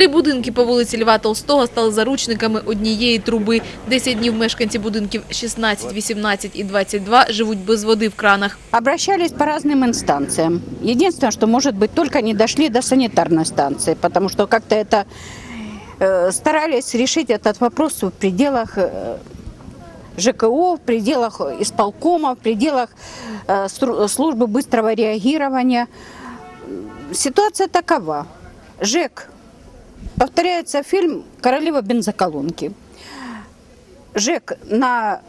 Три будинки по вулиці Льва Толстого стали заручниками однієї труби. Десять днів мешканці будинків 16, 18 і 22 живуть без води в кранах. Обращались по разным инстанциям. Единственное, что, может быть, только не дошли до санитарной станции, потому что как-то это э, старались решить этот вопрос в пределах э, ЖКО, в пределах исполкома, в пределах э, стру- службы быстрого реагирования. Ситуация такова. ЖЭК, повторяется фильм «Королева бензоколонки». ЖЭК на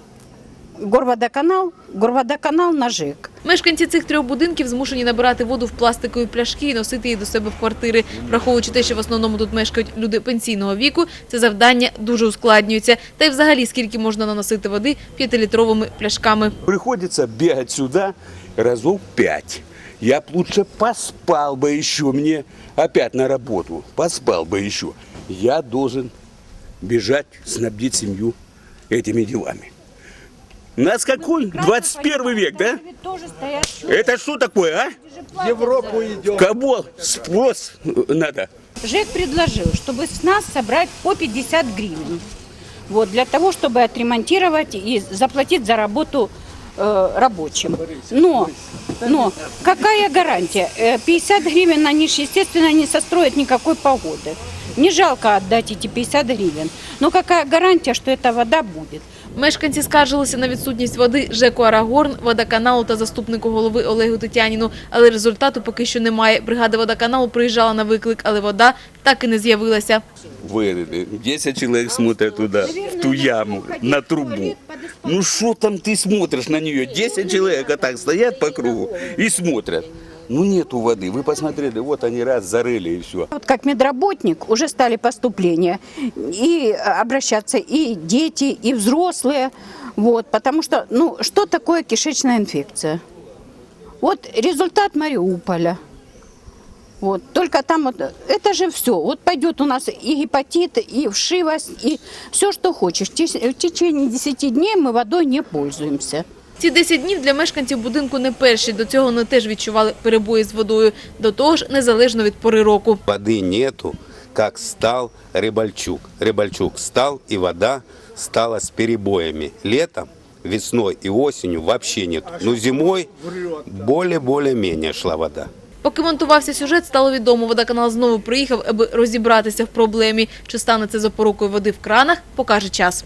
Горводоканал, Горводоканал на ЖЭК. Мешканці цих трьох будинків змушені набирати воду в пластикові пляшки і носити її до себе в квартири. Враховуючи те, що в основному тут мешкають люди пенсійного віку, це завдання дуже ускладнюється. Та й взагалі скільки можна наносити води п'ятилітровими пляшками. Приходится бегать сюда разов пять. Я б лучше поспал бы еще, мне опять на работу, поспал бы еще. Я должен бежать, снабдить семью этими делами. Нас какой? 21 век, да? Это что такое, а? Европу идем. Кого спрос надо? ЖЭК предложил, чтобы с нас собрать по 50 гривен. Вот, для того, чтобы отремонтировать и заплатить за работу э, рабочим. Но, но какая гарантия? Э, 50 гривен они ж, естественно, не состроят никакой погоды. Не жалко отдать эти 50 гривен. Но какая гарантия, что эта вода будет? Мешканці скаржилися на відсутність води ЖЕКу «Арагорн», водоканалу та заступнику голови Олегу Тетяніну. Але результату поки що немає. Бригада водоканалу приїжджала на виклик, але вода так і не з'явилася. Вырыли. 10 человек смотрят туда, в ту яму, на трубу. Ну что там ты смотришь на нее? 10 человек а так стоят по кругу и смотрят. Ну нету воды. Вы посмотрели, вот они раз зарыли и все. Вот как медработник уже стали поступления и обращаться и дети, и взрослые, вот, потому что, ну, что такое кишечная инфекция? Вот результат Мариуполя. Вот, только там вот, это же все. Вот пойдет у нас и гепатит, и вшивость, и все, что хочешь. В тече- в течение 10 дней мы водой не пользуемся. Ці 10 днів для мешканців будинку не перші. До цього вони теж відчували перебої з водою. До того ж, незалежно від пори року. Воды нету, как стал Рыбальчук. Рыбальчук стал, и вода стала с перебоями. Летом, весной и осенью вообще нет. Но зимой более-более-менее шла вода. Поки монтувався сюжет, стало відомо, водоканал знову приїхав, аби розібратися в проблемі. Чи стане це запорукою води в кранах, покаже час.